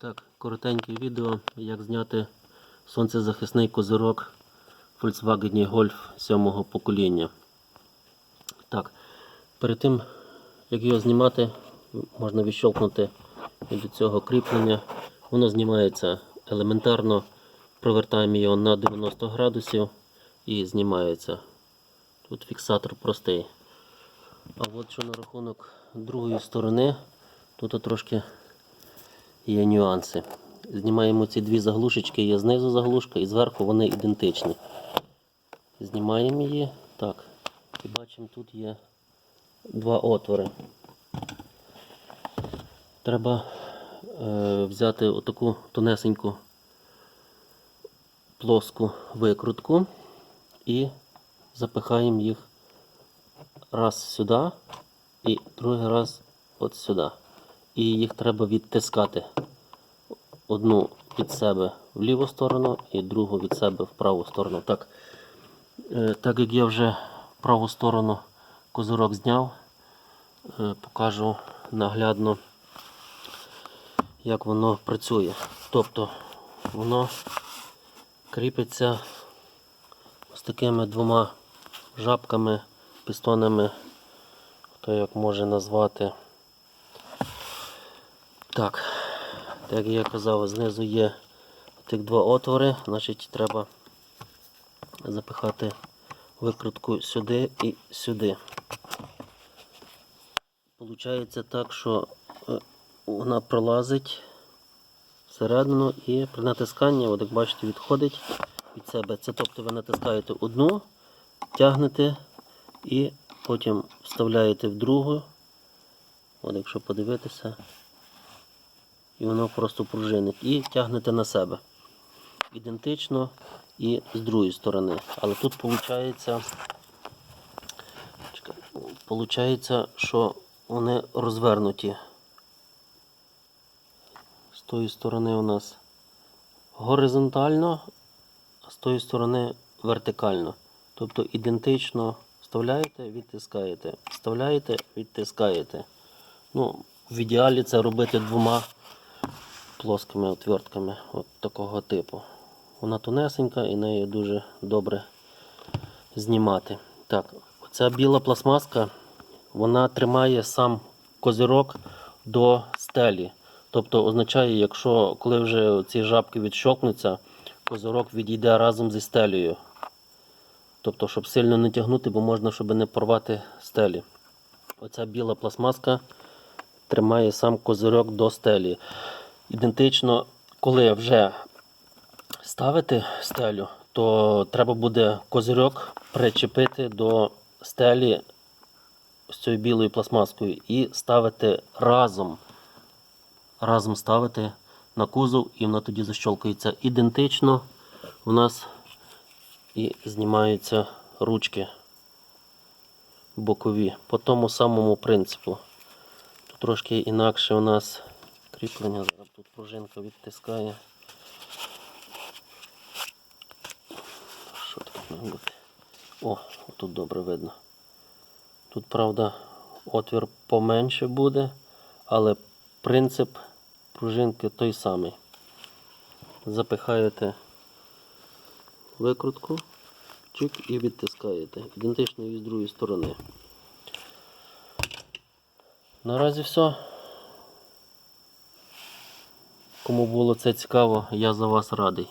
Так, коротеньке відео, як зняти сонцезахисний козирок Volkswagen Golf 7 покоління. Так, перед тим, як його знімати, можна відщолкнути від цього кріплення. Воно знімається елементарно, провертаємо його на 90 градусів і знімається. Тут фіксатор простий. А от що на рахунок другої сторони, тут трошки є нюанси. Знімаємо ці дві заглушечки, є знизу заглушка і зверху вони ідентичні. Знімаємо її. Так. І бачимо, тут є два отвори. Треба е, взяти отаку тонесеньку плоску викрутку і запихаємо їх раз сюди і другий раз от сюди. І їх треба відтискати. Одну від себе в ліву сторону і другу від себе в праву сторону. Так, е, так як я вже праву сторону козирок зняв, е, покажу наглядно, як воно працює. Тобто воно кріпиться з такими двома жабками, пістонами, хто як може назвати. Так, так як я казав, знизу є тих два отвори, значить треба запихати викрутку сюди і сюди. Получається так, що е, вона пролазить всередину і при натисканні, от як бачите, відходить від себе. Це тобто ви натискаєте одну, тягнете і потім вставляєте в другу. От якщо подивитися, і воно просто пружинить. І тягнете на себе. Ідентично і з другої сторони. Але тут виходить, Получається, що вони розвернуті. З тої сторони у нас горизонтально, а з тої сторони вертикально. Тобто ідентично вставляєте, відтискаєте, вставляєте, відтискаєте. Ну, в ідеалі це робити двома плоскими отвертками от такого типу. Вона тонесенька і нею дуже добре знімати. Так, ця біла пластмаска, вона тримає сам козирок до стелі. Тобто означає, якщо коли вже ці жабки відщокнуться, козирок відійде разом зі стелею. Тобто, щоб сильно не тягнути, бо можна, щоб не порвати стелі. Оця біла пластмаска тримає сам козирьок до стелі. Ідентично, коли вже ставити стелю, то треба буде козирьок причепити до стелі з цією білою пластмаскою і ставити разом. Разом ставити на кузов і вона тоді защолкується ідентично. У нас і знімаються ручки бокові по тому самому принципу. Тут трошки інакше у нас кріплення, зараз тут пружинка відтискає. Що тут має бути? О, тут добре видно. Тут, правда, отвір поменше буде, але принцип пружинки той самий. Запихаєте викрутку, чик і відтискаєте. Ідентично і з другої сторони. Наразі все. Кому було це цікаво, я за вас радий.